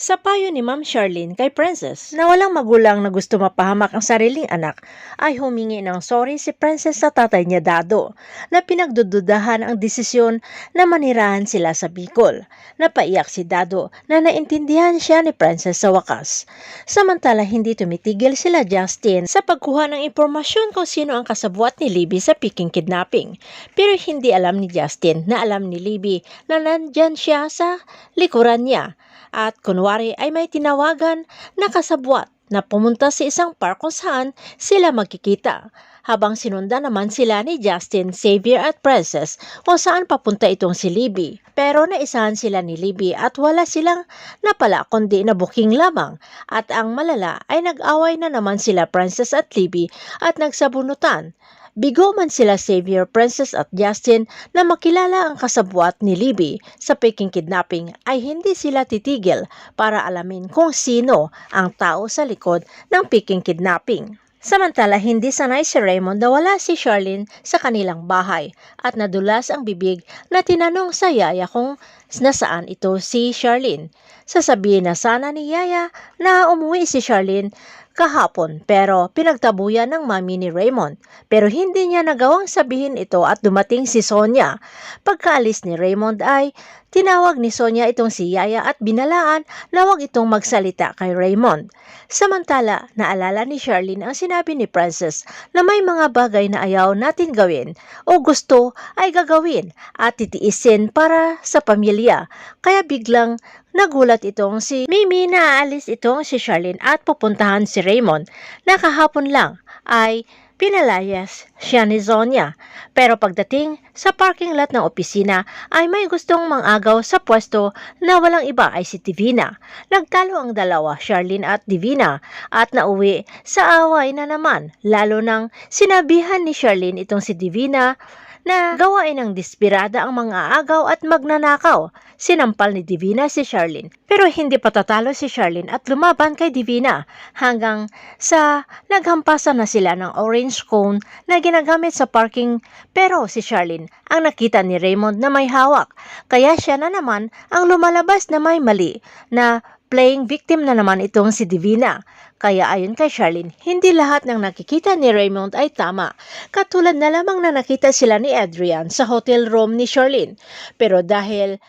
Sa payo ni Ma'am Charlene kay Princess na walang magulang na gusto mapahamak ang sariling anak ay humingi ng sorry si Princess sa tatay niya Dado na pinagdududahan ang desisyon na manirahan sila sa Bicol. Napaiyak si Dado na naintindihan siya ni Princess sa wakas. Samantala hindi tumitigil sila Justin sa pagkuha ng impormasyon kung sino ang kasabwat ni Libby sa Peking kidnapping. Pero hindi alam ni Justin na alam ni Libby na nandyan siya sa likuran niya at kunwari ay may tinawagan na kasabwat na pumunta sa isang park kung saan sila magkikita. Habang sinunda naman sila ni Justin, Xavier at Princess kung saan papunta itong si Libby. Pero naisahan sila ni Libby at wala silang napala kundi na booking lamang. At ang malala ay nag-away na naman sila Princess at Libby at nagsabunutan. Bigo man sila Xavier, Princess at Justin na makilala ang kasabwat ni Libby sa Peking kidnapping ay hindi sila titigil para alamin kung sino ang tao sa likod ng Peking kidnapping. Samantala, hindi sanay si Raymond na wala si Charlene sa kanilang bahay at nadulas ang bibig na tinanong sa Yaya kung nasaan ito si Charlene. Sasabihin na sana ni Yaya na umuwi si Charlene kahapon pero pinagtabuyan ng mami ni Raymond. Pero hindi niya nagawang sabihin ito at dumating si Sonia. Pagkaalis ni Raymond ay tinawag ni Sonia itong si Yaya at binalaan na huwag itong magsalita kay Raymond. Samantala, naalala ni Charlene ang sinabi ni Princess na may mga bagay na ayaw natin gawin o gusto ay gagawin at titiisin para sa pamilya. Kaya biglang Nagulat itong si Mimi na aalis itong si Charlene at pupuntahan si Raymond na kahapon lang ay pinalayas siya ni Zonia. Pero pagdating sa parking lot ng opisina ay may gustong mangagaw sa pwesto na walang iba ay si Divina. Nagtalo ang dalawa, Charlene at Divina, at nauwi sa away na naman. Lalo nang sinabihan ni Charlene itong si Divina na gawain ng dispirada ang mga agaw at magnanakaw. Sinampal ni Divina si Charlene. Pero hindi patatalo si Charlene at lumaban kay Divina hanggang sa naghampasan na sila ng orange cone na ginagamit sa parking pero si Charlene ang nakita ni Raymond na may hawak. Kaya siya na naman ang lumalabas na may mali na playing victim na naman itong si Divina. Kaya ayon kay Charlene, hindi lahat ng nakikita ni Raymond ay tama. Katulad na lamang na nakita sila ni Adrian sa hotel room ni Charlene. Pero dahil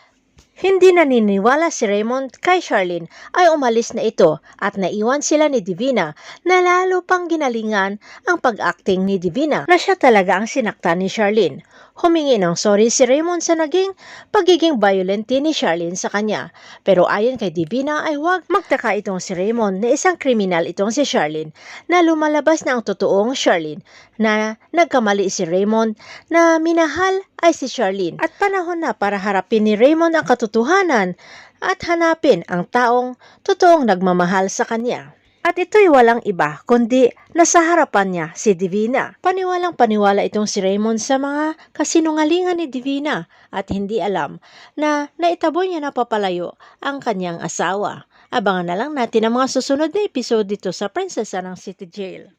hindi naniniwala si Raymond kay Charlene ay umalis na ito at naiwan sila ni Divina na lalo pang ginalingan ang pag-acting ni Divina na siya talaga ang sinaktan ni Charlene. Humingi ng sorry si Raymond sa naging pagiging violent ni Charlene sa kanya. Pero ayon kay Divina ay huwag magtaka itong si Raymond na isang kriminal itong si Charlene na lumalabas na ang totoong Charlene na nagkamali si Raymond na minahal ay si Charlene at panahon na para harapin ni Raymond ang katotohanan at hanapin ang taong totoong nagmamahal sa kanya. At ito'y walang iba kundi nasa harapan niya si Divina. Paniwalang paniwala itong si Raymond sa mga kasinungalingan ni Divina at hindi alam na naitaboy niya na papalayo ang kanyang asawa. Abangan na lang natin ang mga susunod na episode dito sa Prinsesa ng City Jail.